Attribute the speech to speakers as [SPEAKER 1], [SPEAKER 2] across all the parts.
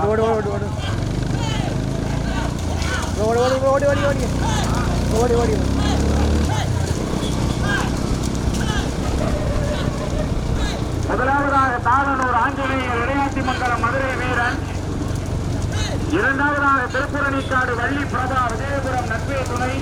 [SPEAKER 1] ஓடு ஓடு ஓடு ஓடு. ஓடு ஓடு ஓடி ஓடி ஓடி ஓடி. ஓடி
[SPEAKER 2] முதலாவதாக தாளனூர் ஆஞ்சநேயர் விளையாட்டு மங்கலம் மதுரை வீரன். இரண்டாவதாக திருப்புரணிக்காடு வள்ளி பிரபா விஜயபுரம் நட்பே துணை.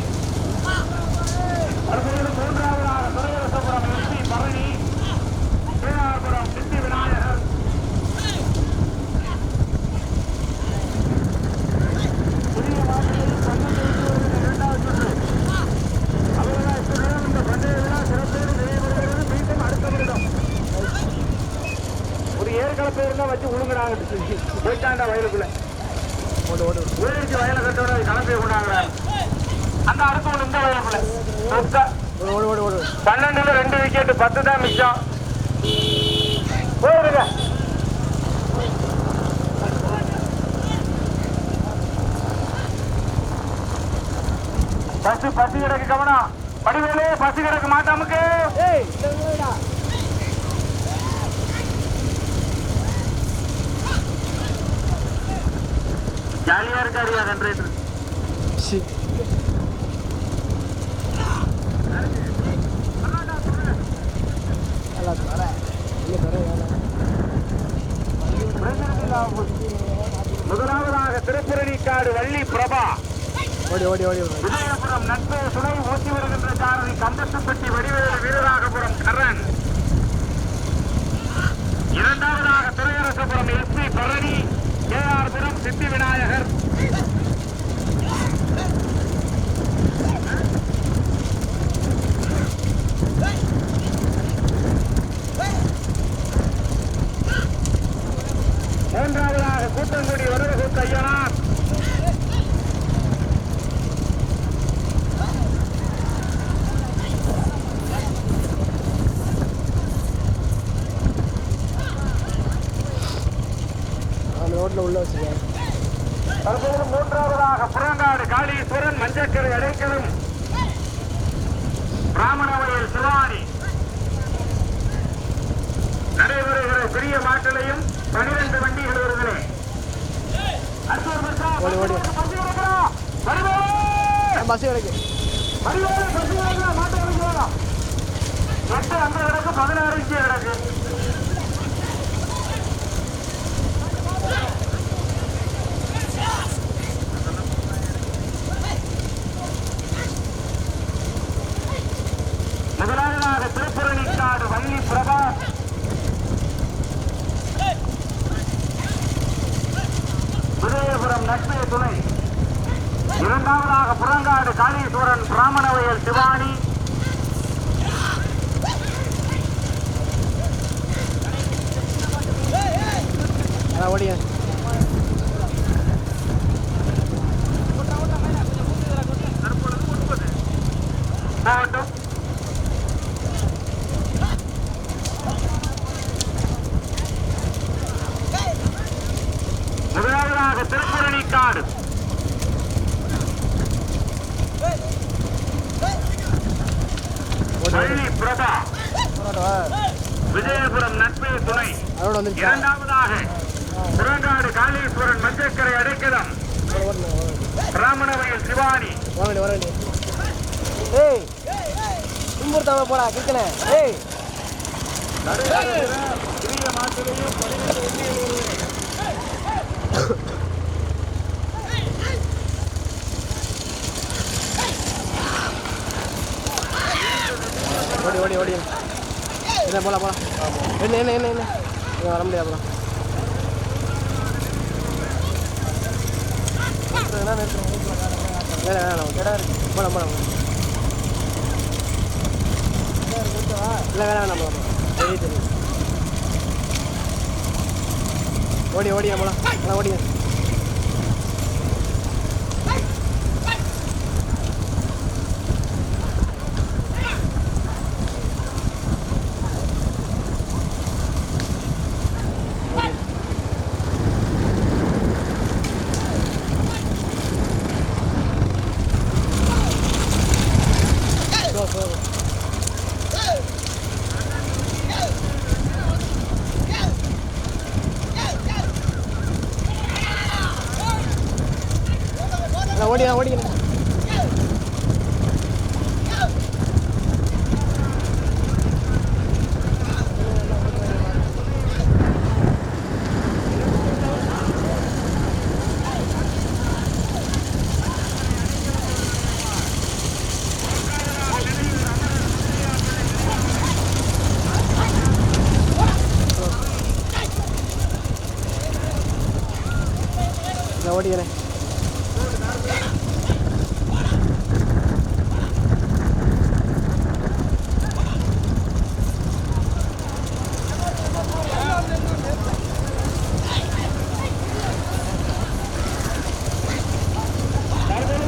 [SPEAKER 2] ஏற்கனவே இருந்தா வச்சு உழுங்குறாங்க போயிட்டாண்டா வயலுக்குள்ள. ஊழிச்சு வயலை கட்டோட கலப்பை கொண்டாங்க அந்த அடுத்த ஒண்ணு இந்த வயலுக்குள்ள. பன்னெண்டுல ரெண்டு விக்கெட் பத்து தான் மிச்சம். போயிருங்க. பசு பசி கிடக்கு கவனம். படிவேலே பசு கிடக்கு மாட்டாமுக்கு
[SPEAKER 1] வர
[SPEAKER 2] முதலாவதாக திருப்புரணிக்காடு வள்ளி பிரபா.
[SPEAKER 1] ஓடி ஓடி ஓடி
[SPEAKER 2] விஜயபுரம் நட்பு துணை ஓட்டி வருகின்ற சாரதி கந்தத்துப்பட்டி வடிவேலு வீரராகபுரம் கரண். இரண்டாவதாக Thiraiyarasapuram S P Palani K R Puram Siddhi Vinayagar. மூன்றாவதாக கூட்டங்குடி வருவது ஐயனார்
[SPEAKER 1] அந்த ரோட்டில் உள்ள வச்சுக்கேன்
[SPEAKER 2] தற்போது மூன்றாவதாக புறங்காடு காளீஸ்வரன் மஞ்சக்கரை அடைக்கலும் பிராமணவயல் சிவானி நடைபெறுகிற மாட்டிலையும் பனிரெண்டு வண்டிகள் வருகிறேன்.
[SPEAKER 1] பஸ் கிடக்கு
[SPEAKER 2] பதினாறு இங்கே கிடக்கு. துணை. இரண்டாவதாக புறங்காடு காளீஸ்வரன் பிராமணவயல் சிவானி.
[SPEAKER 1] ஓடியா ஓடிங்க
[SPEAKER 2] மாவட்டம் முதலாவதாக திருப்புரணிக்காடு
[SPEAKER 1] ஓடி ஓடி
[SPEAKER 2] வள்ளி பிரபா
[SPEAKER 1] போராட்டவா
[SPEAKER 2] விஜயபுரம் நட்பே துணை. இரண்டாவதாக புறங்காடு காளீஸ்வரன் மஞ்சக்கரை அடைக்கலம். பிராமணவயல் சிவானி.
[SPEAKER 1] ஏய் துன்புறுத்தாம போடா கிருக்கனே ஏய்.
[SPEAKER 2] சிறிய மாட்டிலையும் வண்டிகள் வருகிறேன்.
[SPEAKER 1] ஓடி ஓடி ஓடி. என்ன போலாம் போலாம். என்ன என்ன என்ன என்ன? வர முடியாது அப்புறம் நிறுத்துறதுன்னா நிறுத்துறேன். வேணாம் வேணாம் இடம் இருக்கு. போலாம் போலாம் போலாம். இல்லை வேணாம் வேணாம் போலாம் தெரியும் தெரியும் ஓடி ஓடியா போலாம். போலாம் ஓடிங்க ஓடிக்கண்ணே ஓடிக்கண்ணே ஓடிக்கிறேன்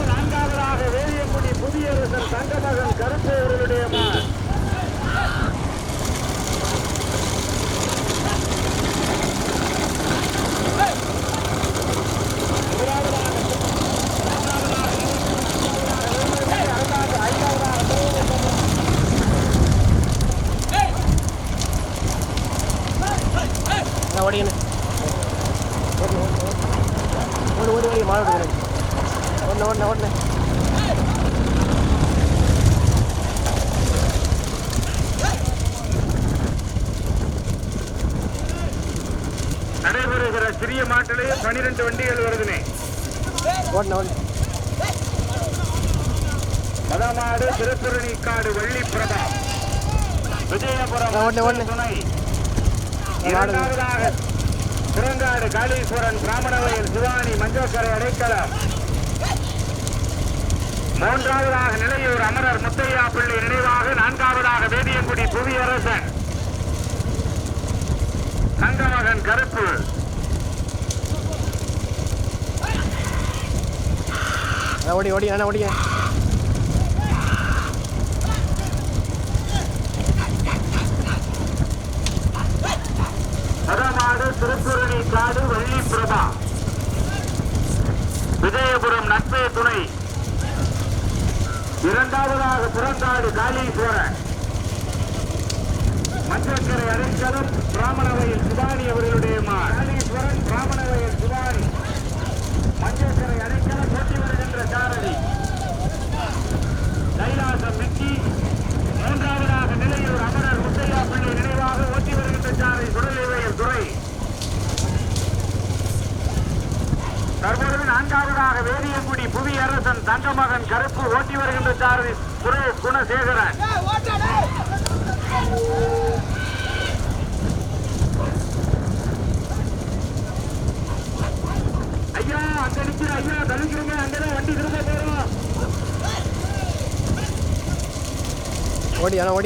[SPEAKER 2] நான்காவதாக வேலியங்குடி புதியரசன் தங்கமகன் கருப்பு அவர்களுடைய மான்
[SPEAKER 1] நான் ஓடிக்கிறேன் ஓடு ஓடி ஓடி மாடு ஓடனே ஓடனே ஓடனே
[SPEAKER 2] நடைபெறுகிற சிறிய மாட்டிலே பனிரெண்டு வண்டிகள் வருதுனே
[SPEAKER 1] ஓடனே ஓடனே
[SPEAKER 2] மதமாடு திருப்புரணி காடு வள்ளி பிரபா விஜயபுரம். துணை. இரண்டாவதாக புறங்காடு காளீஸ்வரன் பிராமணவயல் சிவானி மஞ்சோக்கரை அடைக்கலம். மூன்றாவதாக நிலையூர் அமரர் முத்தையா பிள்ளை நினைவாக நான்காவதாக வேதியங்குடி புவியரசன். தங்கமகன் கருப்பு.
[SPEAKER 1] ஓடி ஓடி நான் ஓடிய
[SPEAKER 2] மதமாடு திருப்புரணி காடு வள்ளி பிரபா விஜயபுரம் நட்பே துணை. இரண்டாவதாக புறந்தாடு காளீஸ்வரன். மற்றக்கரை அடைக்கலம் பிராமணவையில் சிவானி அவர்களுடைய மார் காளீஸ்வரன் பிராமணவயல் சிவானி மஞ்சக்கரை அடைக்கலம் போட்டி வருகின்ற சாரதி கைலாசம் மிக்கி மூன்றாவதாக நிலையூர் அமரர் முத்தையா பிள்ளை நினைவாக ஓட்டி வருகின்ற சாரதி சுடலைவயல் துறை தற்பொழுது நான்காவதாக வேதியங்குடி புவி அரசன் தங்கமகன் கருப்பு ஓட்டி வருகின்ற சாரதி சுரேஷ் குணசேகரன். ஐயா அங்க நிக்கிற ஐயா தள்ளிக்கிறீங்க அங்கதான் வண்டி திரும்ப போறோம்.
[SPEAKER 1] ஓடி நான்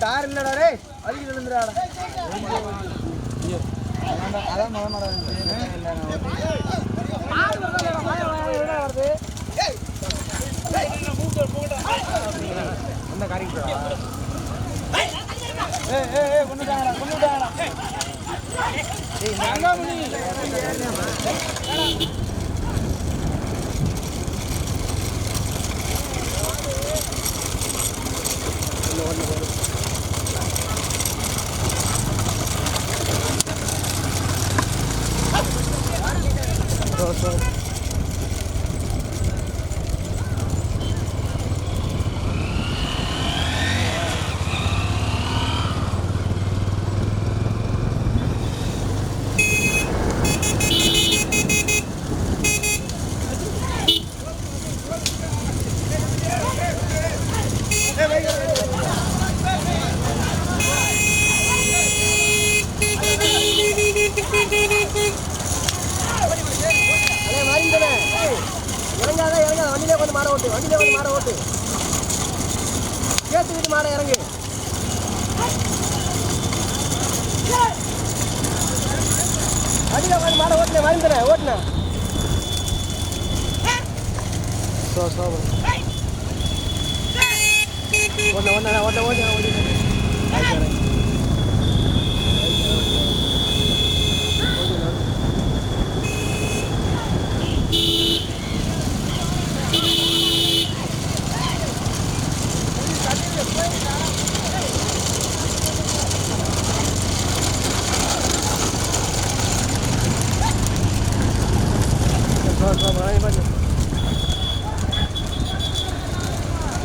[SPEAKER 1] தார் இல்லடா ரே வலிக்கு விழுந்துடாடா அதான் மத மரம் வருது அந்த கறிக்கு ஏ ஏ ஏ கொண்டுட்டாங்கடா கொண்டுட்டாங்கடா ஏய் நாங்காமணி Lord, so, so. மாட ஓட்டு வண்டியில வந்து மாட ஓட்டு. சேர்த்து வீட்டு மாட இறங்கு. வண்டியில வந்து மாட ஓட்டுல மறந்துடுற ஓட்டுனா. ஒன்று ஒன்று ஒன்று ஓட்டு ஓட்டு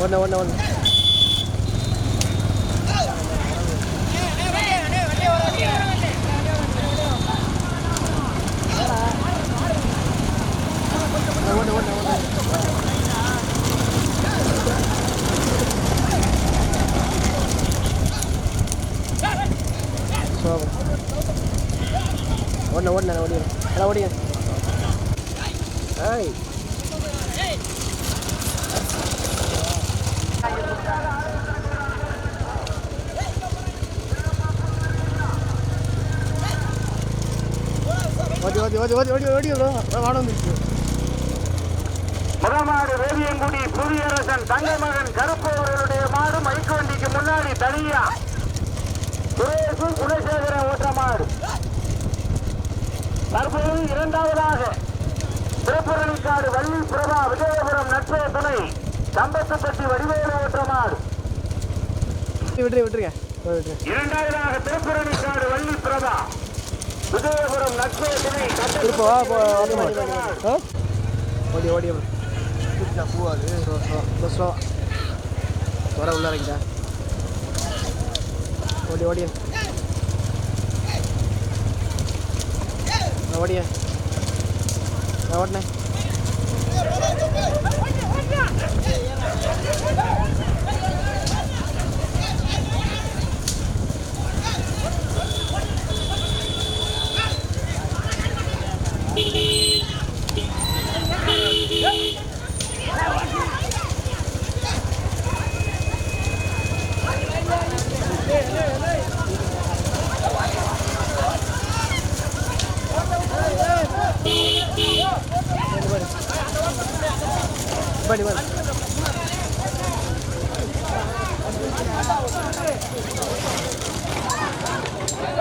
[SPEAKER 1] ஒன்று ஒன்று ஒன்று ஒன்று ஒன்று ஒன்று எல்லாம் ஏய் ஓடி ஓடி ஓடி ஓடி ஓடி ஓடி வாட வந்துருச்சு
[SPEAKER 2] முதமாடு வேதியங்குடி புவியரசன் தங்கை மகன் கருப்பு அவர்களுடைய மாடு மைக்கு வண்டிக்கு முன்னாடி தனியா. சுரேசு குணசேகரன் ஓட்ட மாடு. தற்போது இரண்டாவதாக. திருப்புரணிக்காடு வள்ளி பிரபா விஜயபுரம் நட்பே துணை சம்பத்துப்பட்டி வடிவேலு ஓட்ட மாடு
[SPEAKER 1] விட்டுரு விட்டுருங்க
[SPEAKER 2] இரண்டாவதாக திருப்புரணிக்காடு வள்ளி பிரபா. விஜயபுரம் நட்பே
[SPEAKER 1] ஓடி ஓடி பூ அது ஸ்லோ ஸ்லோ ஸ்லோ. வர உள்ள இறங்கிட்டா. ஓடி ஓடிய நான் ஓடினேன் படி படி